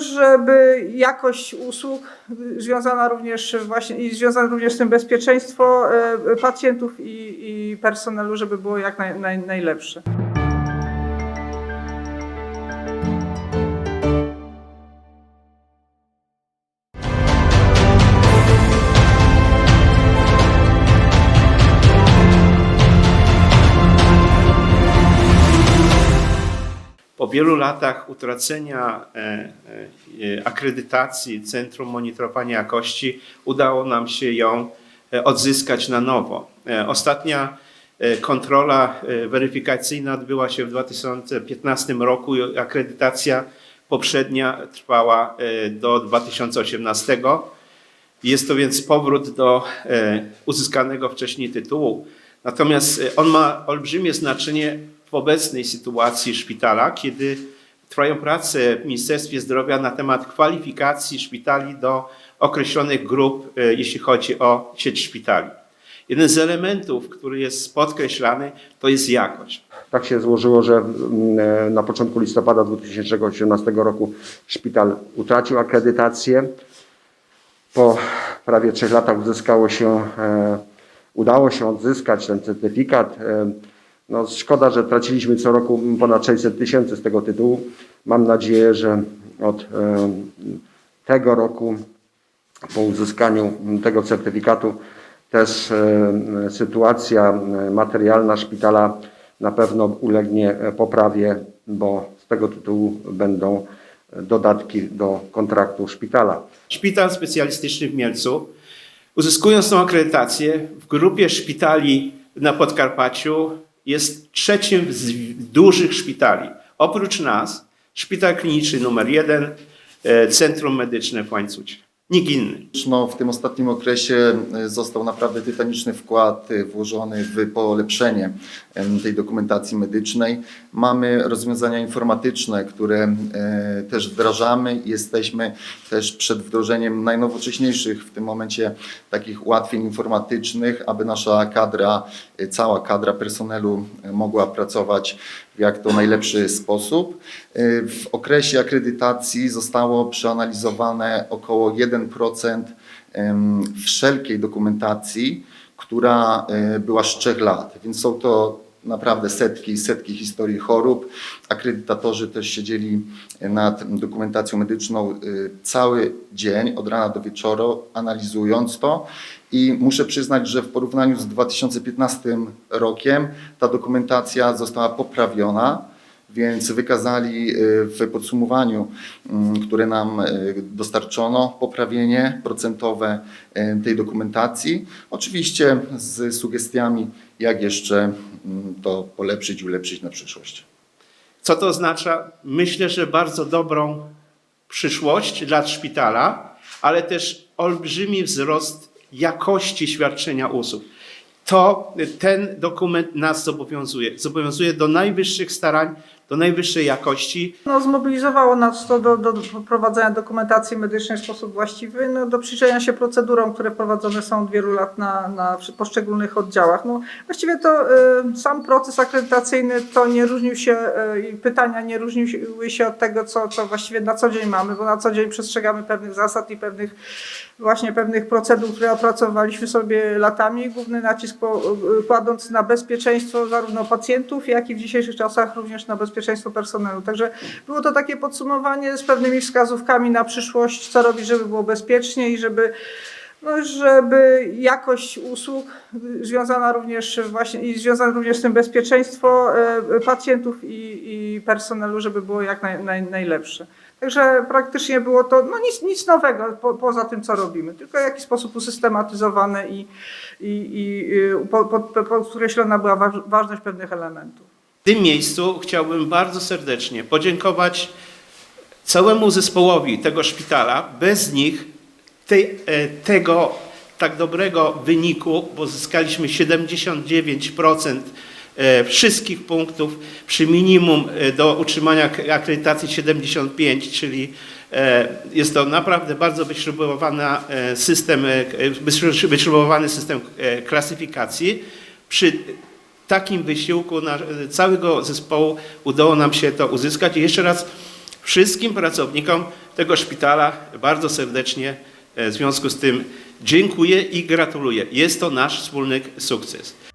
żeby jakość usług związana również właśnie i związane również z tym bezpieczeństwo y, pacjentów i, i personelu, żeby było jak naj, naj, najlepsze. Wielu latach utracenia e, e, akredytacji Centrum Monitorowania Jakości udało nam się ją e, odzyskać na nowo. E, Ostatnia e, kontrola e, weryfikacyjna odbyła się w 2015 roku i akredytacja poprzednia trwała e, do 2018. Jest to więc powrót do e, uzyskanego wcześniej tytułu. Natomiast e, on ma olbrzymie znaczenie w obecnej sytuacji szpitala, kiedy trwają prace w Ministerstwie Zdrowia na temat kwalifikacji szpitali do określonych grup, e, jeśli chodzi o sieć szpitali. Jeden z elementów, który jest podkreślany, to jest jakość. Tak się złożyło, że mm, e, na początku listopada 2018 roku szpital utracił akredytację. Po prawie trzech latach uzyskało się, e, udało się odzyskać ten certyfikat. No, szkoda, że traciliśmy co roku ponad 600 tysięcy z tego tytułu. Mam nadzieję, że od e, tego roku po uzyskaniu tego certyfikatu też e, sytuacja e, materialna szpitala na pewno ulegnie poprawie, bo z tego tytułu będą dodatki do kontraktu szpitala. Szpital specjalistyczny w Mielcu, uzyskując tą akredytację w grupie szpitali na Podkarpaciu, jest trzecim z dużych szpitali. Oprócz nas, szpital kliniczny numer jeden, e, Centrum Medyczne w Łańcucie. Nikt inny. No, w tym ostatnim okresie e, został naprawdę tytaniczny wkład e, włożony w polepszenie em, tej dokumentacji medycznej. Mamy rozwiązania informatyczne, które e, też wdrażamy jesteśmy też przed wdrożeniem najnowocześniejszych w tym momencie takich ułatwień informatycznych, aby nasza kadra, e, cała kadra personelu e, mogła pracować jak to najlepszy sposób. E, W okresie akredytacji zostało przeanalizowane około 1% em, wszelkiej dokumentacji, która e, była z trzech lat, więc są to naprawdę setki i setki historii chorób. Akredytatorzy też siedzieli nad dokumentacją medyczną e, cały dzień, od rana do wieczoru, analizując to. I muszę przyznać, że w porównaniu z 2015 rokiem ta dokumentacja została poprawiona więc wykazali y, w podsumowaniu, mm, które nam y, dostarczono, poprawienie procentowe y, tej dokumentacji. Oczywiście z sugestiami, jak jeszcze mm, to polepszyć ulepszyć na przyszłość. Co to oznacza? Myślę, że bardzo dobrą przyszłość dla szpitala, ale też olbrzymi wzrost jakości świadczenia usług. To ten dokument nas zobowiązuje. Zobowiązuje do najwyższych starań, do najwyższej jakości. No, zmobilizowało nas to do, do prowadzenia dokumentacji medycznej w sposób właściwy, no, do przyjrzenia się procedurom, które prowadzone są od wielu lat na, na poszczególnych oddziałach. No, właściwie to y, sam proces akredytacyjny to nie różnił się, y, pytania nie różniły się od tego, co, co właściwie na co dzień mamy, bo na co dzień przestrzegamy pewnych zasad i pewnych właśnie pewnych procedur, które opracowaliśmy sobie latami. Główny nacisk po, y, kładąc na bezpieczeństwo zarówno pacjentów, jak i w dzisiejszych czasach również na bezpieczeństwo personelu. Także było to takie podsumowanie z pewnymi wskazówkami na przyszłość, co robić, żeby było bezpiecznie i żeby no, żeby jakość usług związana również właśnie i związane również z tym bezpieczeństwo y, pacjentów i, i personelu, żeby było jak naj, naj, najlepsze. Także praktycznie było to no nic, nic nowego po, poza tym, co robimy, tylko w jakiś sposób usystematyzowane i, i, i y, po- po- po- podkreślona była waż, ważność pewnych elementów. W tym miejscu chciałbym bardzo serdecznie podziękować całemu zespołowi tego szpitala. Bez nich tej, e, tego tak dobrego wyniku, bo zyskaliśmy 79% e, wszystkich punktów przy minimum e, do utrzymania ak- akredytacji 75, czyli jest to naprawdę bardzo wyśrubowany system, wyśru- wyśrubowany system klasyfikacji. Przy takim wysiłku na, całego zespołu udało nam się to uzyskać. I jeszcze raz Wszystkim pracownikom tego szpitala bardzo serdecznie e, w związku z tym dziękuję i gratuluję. Jest to nasz wspólny sukces.